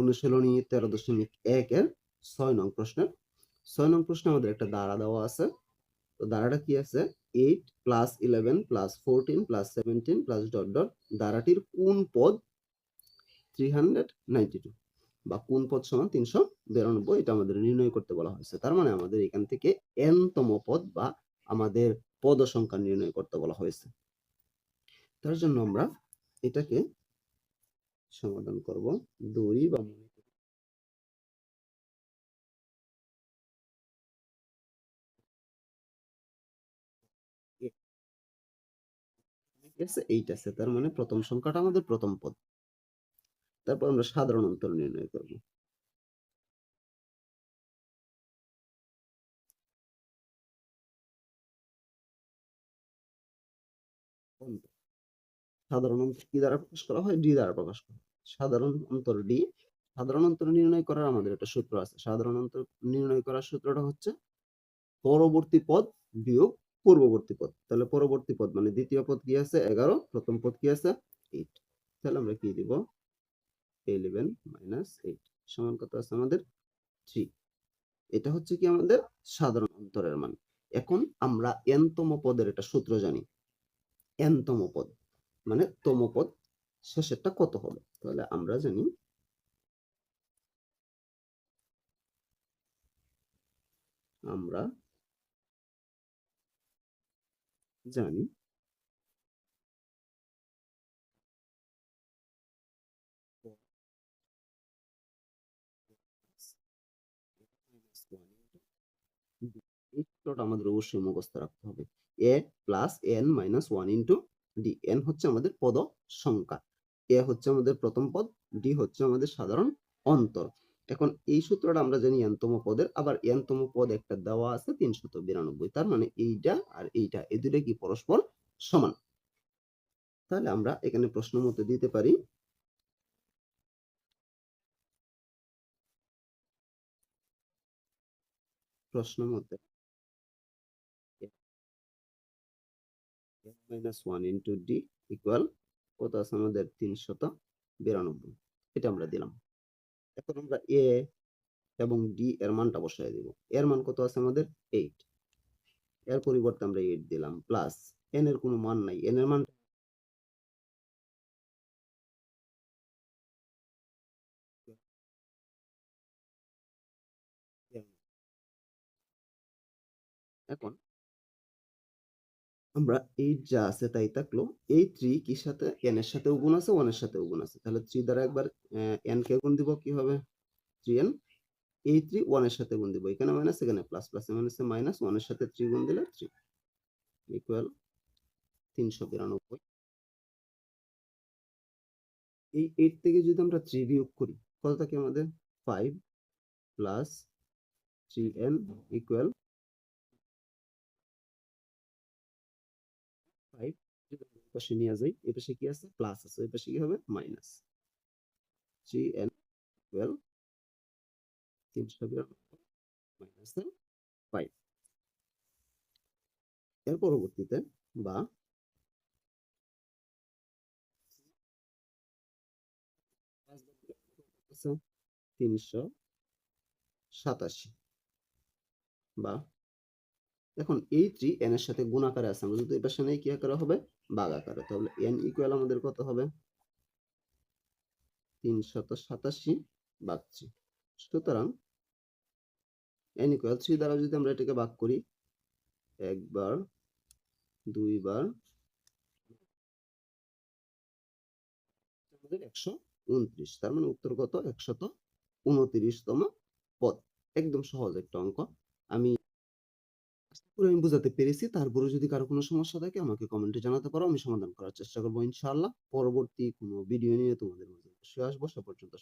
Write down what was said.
অনুশীলনী তেরো দশমিক এক এর ছয় নং প্রশ্নের ছয় নং প্রশ্নে আমাদের একটা দ্বারা দেওয়া আছে। তো দ্বারাটা কি আছে? Eight plus eleven plus fourteen plus seventeen plus dot dot দ্বারাটির কোন পদ? থ্রি হান্ড্রেড নাইনটি টু বা কোন পদ সমান তিনশো বিরানব্বই? এটা আমাদের নির্ণয় করতে বলা হয়েছে। তার মানে আমাদের এখান থেকে এনতম পদ বা আমাদের পদ সংখ্যা নির্ণয় করতে বলা হয়েছে। তার জন্য আমরা এটাকে সমাধান করব। দড়ি বা মনে ঠিক আছে। তার মানে প্রথম সংখ্যাটা আমাদের প্রথম পদ। তারপর আমরা সাধারণ অন্তর নির্ণয় করব। অন্তর। সাধারণ অন্তর কি দ্বারা প্রকাশ করা হয়? ডি দ্বারা প্রকাশ করা হয়। সাধারণ অন্তর ডি, সাধারণ অন্তর নির্ণয় করার আমাদের একটা সূত্র আছে। সাধারণ অন্তর নির্ণয় করার সূত্রটা হচ্ছে পরবর্তী পদ বিয়োগ পূর্ববর্তী পদ। তাহলে পরবর্তী পদ মানে দ্বিতীয় পদ কি আছে? এগারো। প্রথম পদ কি আছে? এইট তাহলে আমরা কি দিব? ইলেভেন মাইনাস এইট সমান কত আছে আমাদের? থ্রি এটা হচ্ছে কি আমাদের? সাধারণ অন্তরের মান। এখন আমরা এনতম পদের একটা সূত্র জানি। এনতম পদ। মানে তম পদ শেষেরটা কত হবে? তাহলে আমরা জানি আমরা জানি আমাদের অবশ্যই মুখস্থ রাখতে হবে। A plus N minus one into D N হচ্ছে আমাদের পদ সংখ্যা এ হচ্ছে আমাদের প্রথম পদ ডি হচ্ছে আমাদের সাধারণ অন্তর। এখন এই সূত্রটা আমরা জানি এনতম পদের, আবার এনতম পদ একটা দেওয়া আছে তিনশত বিরানব্বই, তার মানে এইটা আর এইটা, এই দুটা কি পরস্পর সমান? তাহলে আমরা এখানে প্রশ্ন মতো দিতে পারি, প্রশ্ন মতে minus one into D equal কত আছে আমাদের? তিনশত বিরানব্বই। এটা আমরা দিলাম। এখন আমরা এ এবং ডি এর মানটা বসাই দিব। এর মান কত আছে আমাদের? এইট এর পরিবর্তে আমরা এইট দিলাম। প্লাস এন এর কোনো মান নাই। এন এর মান এখন আমরা এইট যা আছে তাই থাকল, এই থ্রি কি সাথে? এন এর সাথেও গুণ আছে ওয়ানের সাথেও গুণ আছে। তাহলে থ্রি দ্বারা একবার এন কে গুণ দিব, কি হবে? থ্রি এন এই থ্রি ওয়ানের সাথে গুণ দিব, এখানে মাইনাস এখানে প্লাস প্লাস মাইনাসে মাইনাস ওয়ানের সাথে থ্রি গুণ দিলে থ্রি ইকুয়াল তিনশো বিরানব্বই। এই এইট থেকে যদি আমরা থ্রি বিয়োগ করি, কত থাকে আমাদের? Five plus three N equal পাশে নিয়ে যাই এই পাশে কি আছে? প্লাস আছে এই পাশে কি হবে? মাইনাস থ্রি এন ইকুয়াল তিনশো মাইনাস ফাইভ এর পরবর্তীতে বা তিনশো সাতাশি বা এখন এই থ্রি এন এর সাথে গুণ আকারে আছে। আমরা যদি এই পাশে নেই কি আকারে হবে বাঘ আকারে। তাহলে এন ইকুয়াল আমাদের কত হবে? তিনশত সাতাশি বাঘ থ্রি সুতরাং এন ইকুয়াল থ্রি দ্বারা যদি আমরা এটাকে ভাগ করি, একবার, দুইবার, আমাদের একশো উনত্রিশ। তার মানে উত্তর কত? একশত উনত্রিশতম পদ। একদম সহজ একটা অঙ্ক। আমি করি আমি বোঝাতে পেরেছি। তারপরে যদি কারও কোনো সমস্যা থাকে, আমাকে কমেন্টে জানাতে পারো। আমি সমাধান করার চেষ্টা করব ইনশাআল্লাহ। পরবর্তী কোনো ভিডিও নিয়ে তোমাদের মধ্যে অবশ্যই আসব। সে পর্যন্ত